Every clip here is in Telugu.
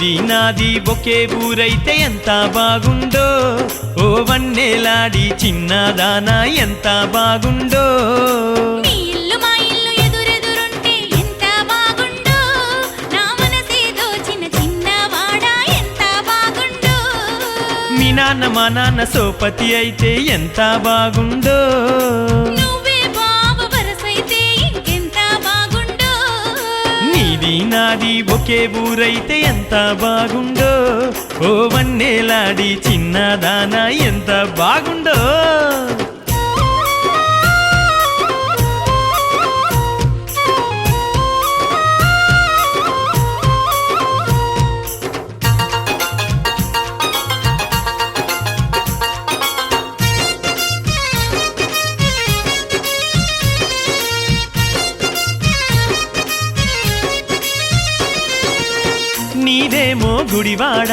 నాది ఒకే ఊరైతే ఎంత బాగుండో? ఓ వన్నేలాడి చిన్నదానా ఎంత బాగుండో? మీ నాన్న మా నాన్న సోపతి అయితే ఎంత బాగుండో? నాది ఒకే ఊరైతే ఎంత బాగుండో? ఓ వన్నేలాడి చిన్నదానా ఎంత బాగుండో? గుడివాడ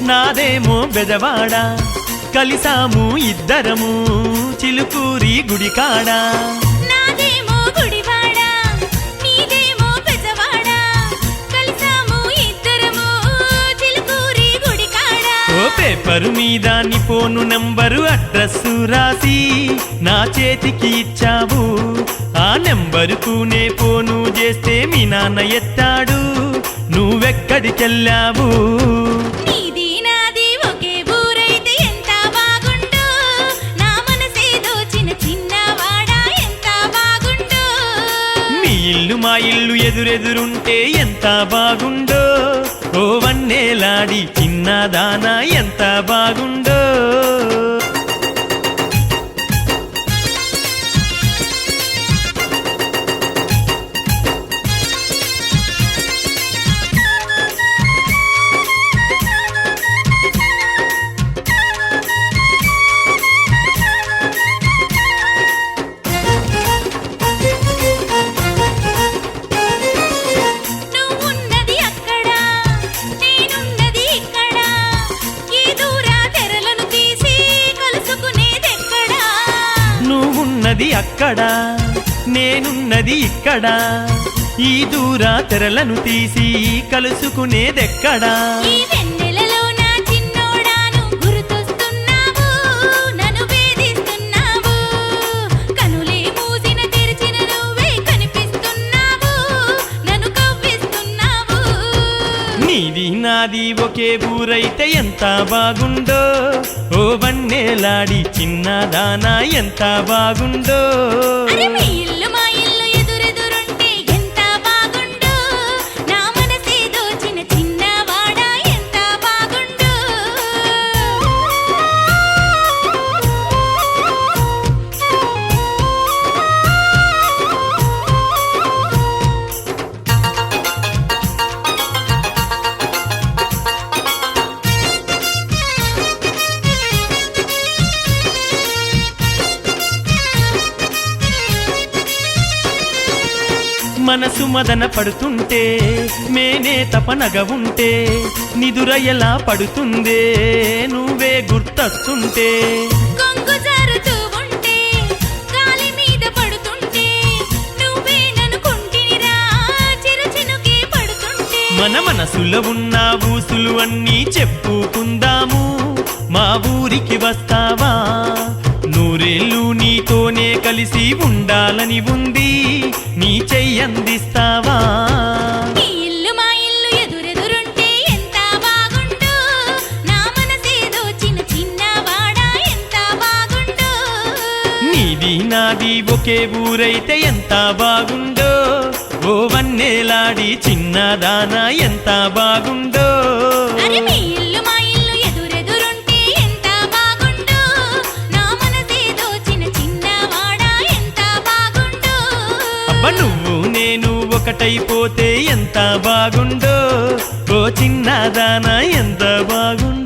నాదేమో బెదవాడ. కలిసాము ఇద్దరము చిలుకూరి గుడికాడ. పేపరు మీద నీ ఫోను నంబరు అడ్రస్సు రాసి నా చేతికి ఇచ్చావు. ఆ నెంబరుకు నే ఫోను చేస్తే మీ నాన్న ఎత్తాడు. నువ్వెక్కడికెళ్ళావు? ఇల్లు మా ఇల్లు ఎదురెదురుంటే ఎంత బాగుండో? ఓ వన్నేలాడి చిన్నదానా ఎంత బాగుండో? నువ్వున్నది అక్కడ నేనున్నది ఇక్కడ. ఈ దూర తెరలను తీసి కలుసుకునేదెక్కడా? నాది ఒకే ఊరైతే ఎంత బాగుండో. ఓ వన్నేలాడి చిన్నదానా ఎంత బాగుండో మనసు మదన పడుతుంటే మేనే తపనగ ఉంటే నిదుర ఎలా పడుతుందే నువ్వే గుర్తొస్తుంటే. మన మనసులో ఉన్న ఊసులు అన్నీ చెప్పుకుందాము మా ఊరికి వస్తావా? నూరేళ్ళు నీతోనే కలిసి ఉండాలని ఉంది. నీ చెయ్యందిస్తావా నీది నాది ఒకే ఊరైతే ఎంత బాగుండో? ఓ వన్నేలాడి చిన్నదానా ఎంత బాగుండో? ఒకటైపోతే ఎంత బాగుండో ఓ చిన్నదానా ఎంత బాగుండో